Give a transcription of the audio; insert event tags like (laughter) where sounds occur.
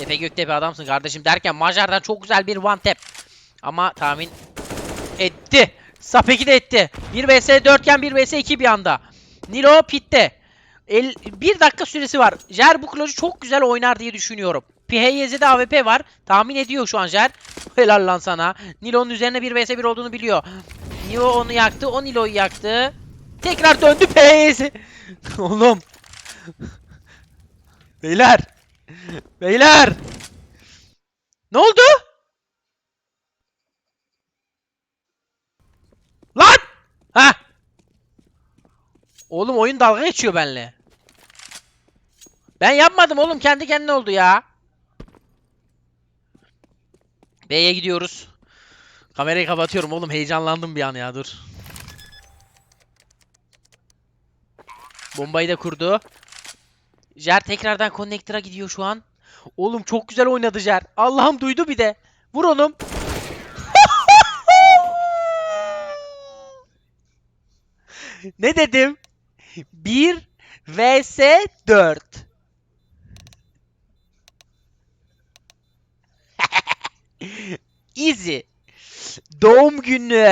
Efe Göktepe adamsın kardeşim derken Macar'dan çok güzel bir one tap. Ama tahmin etti. Sapeki de etti. 1 vs 4 iken 1 vs 2 bir anda. Nilo pitte. El, bir dakika süresi var. Jer bu klocu çok güzel oynar diye düşünüyorum. PHYZ'de AWP var. Tahmin ediyor şu an Jer. Helal lan sana. Nilo'nun üzerine 1 vs 1 olduğunu biliyor. Nilo onu yaktı. O Nilo'yu yaktı. Tekrar döndü PHYZ. (laughs) Oğlum. Beyler. Beyler. Ne oldu? Lan! Ha! Oğlum oyun dalga geçiyor benimle. Ben yapmadım oğlum kendi kendine oldu ya. B'ye gidiyoruz. Kamerayı kapatıyorum oğlum heyecanlandım bir an ya dur. Bombayı da kurdu. Jer tekrardan connector'a gidiyor şu an. Oğlum çok güzel oynadı Jer. Allah'ım duydu bir de. Vur oğlum. (laughs) ne dedim? 1 vs 4. (laughs) Easy. Doğum günü.